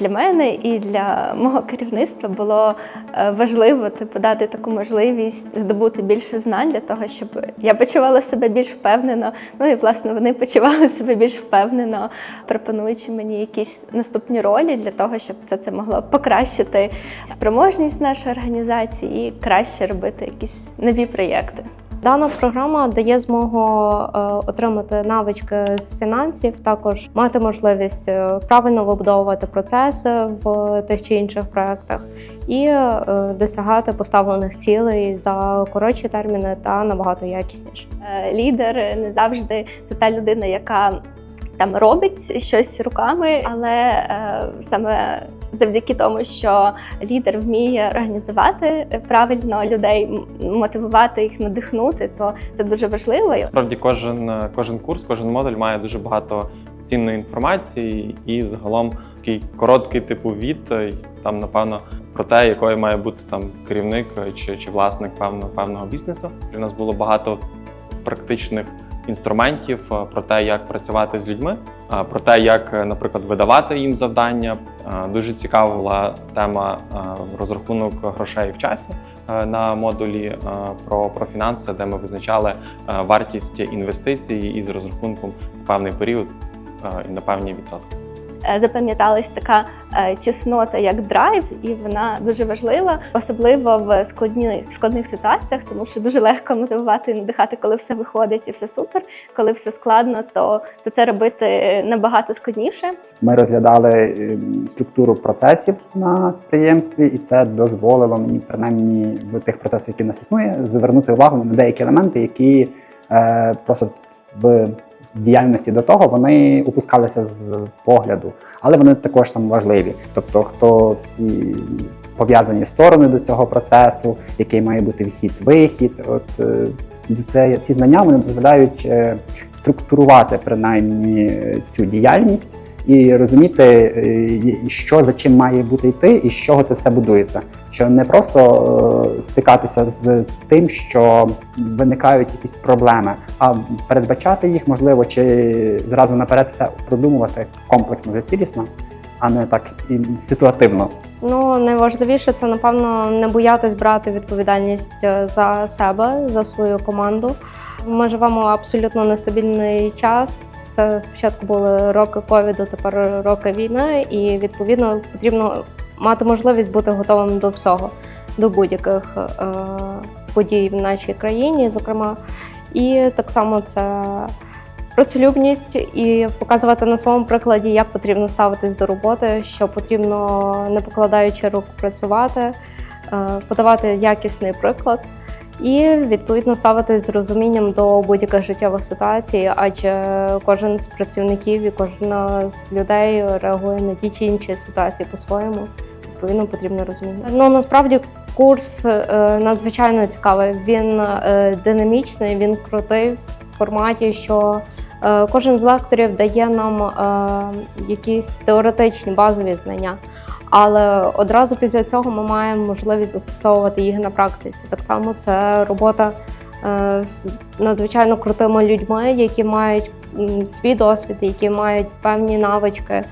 Для мене і для мого керівництва було е, важливо типу, дати таку можливість здобути більше знань для того, щоб я почувала себе більш впевнено. Ну і власне вони почували себе більш впевнено, пропонуючи мені якісь наступні ролі для того, щоб все це могло покращити спроможність нашої організації і краще робити якісь нові проєкти. Дана програма дає змогу е, отримати навички з фінансів, також мати можливість е, правильно вибудовувати процеси в тих чи інших проектах і е, досягати поставлених цілей за коротші терміни та набагато якісніше. Лідер не завжди це та людина, яка там робить щось руками, але е, саме завдяки тому, що лідер вміє організувати правильно людей, мотивувати їх, надихнути, то це дуже важливо. Справді, кожен, кожен курс, кожен модуль має дуже багато цінної інформації, і загалом такий короткий типу від е, там, напевно, про те, якою має бути там керівник е, чи, чи власник певного певного бізнесу. У нас було багато практичних інструментів е, про те, як працювати з людьми, е, про те, як, е, наприклад, видавати їм завдання. Дуже цікава була тема розрахунок грошей в часі на модулі про, про фінанси, де ми визначали вартість інвестицій із розрахунком на певний період і на певні відсотки. Е, Запам'яталась така е, чеснота, як драйв, і вона дуже важлива, особливо в складні, складних ситуаціях, тому що дуже легко мотивувати і надихати, коли все виходить і все супер. Коли все складно, то, то це робити набагато складніше. Ми розглядали е, структуру процесів на підприємстві, і це дозволило мені, принаймні в тих процесах, які нас існує, звернути увагу на деякі елементи, які е, просто в діяльності до того вони опускалися з погляду, але вони також там важливі. Тобто, хто всі пов'язані сторони до цього процесу, який має бути вхід-вихід. От е, це ці знання вони дозволяють е, структурувати принаймні е, цю діяльність і розуміти, е, що за чим має бути йти, і з чого це все будується. Що не просто е, стикатися з тим, що виникають якісь проблеми, а передбачати їх можливо, чи зразу наперед все продумувати комплексно та цілісно, а не так і ситуативно. Ну найважливіше це напевно не боятись брати відповідальність е, за себе, за свою команду. Ми живемо абсолютно нестабільний час. Це спочатку були роки ковіду, тепер роки війни, і відповідно потрібно мати можливість бути готовим до всього, до будь-яких е, подій в нашій країні, зокрема. І так само це працелюбність і показувати на своєму прикладі, як потрібно ставитись до роботи, що потрібно не покладаючи рук працювати, е, подавати якісний приклад. І відповідно ставитись з розумінням до будь-яких життєвих ситуацій, адже кожен з працівників і кожна з людей реагує на ті чи інші ситуації по-своєму. Відповідно, потрібно розуміння. Ну насправді курс е, надзвичайно цікавий. Він е, динамічний, він крутий в форматі, що е, кожен з лекторів дає нам якісь теоретичні базові знання. Але одразу після цього ми маємо можливість застосовувати їх на практиці. Так само це робота е, з надзвичайно крутими людьми, які мають свій досвід, які мають певні навички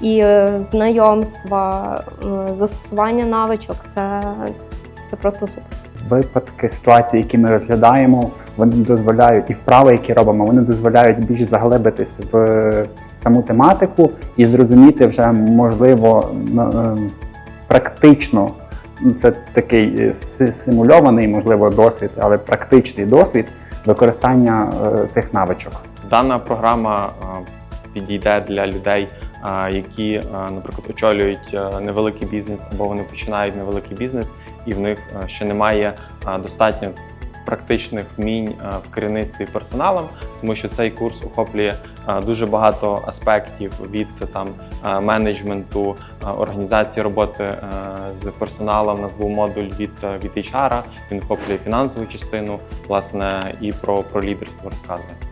і е, знайомства, е, застосування навичок це, це просто супер. Випадки ситуації, які ми розглядаємо, вони дозволяють і вправи, які робимо, вони дозволяють більш заглибитись в саму тематику і зрозуміти вже можливо практично. ну, Це такий е, симульований, можливо, досвід, але практичний досвід використання е, цих навичок. Дана програма е, підійде для людей, які, наприклад, очолюють невеликий бізнес або вони починають невеликий бізнес, і в них ще немає достатньо практичних вмінь в керівництві персоналом, тому що цей курс охоплює дуже багато аспектів від там е, менеджменту, е, організації роботи е, з персоналом. У нас був модуль від, е, від HR, він охоплює фінансову частину, власне, і про, про лідерство розказує.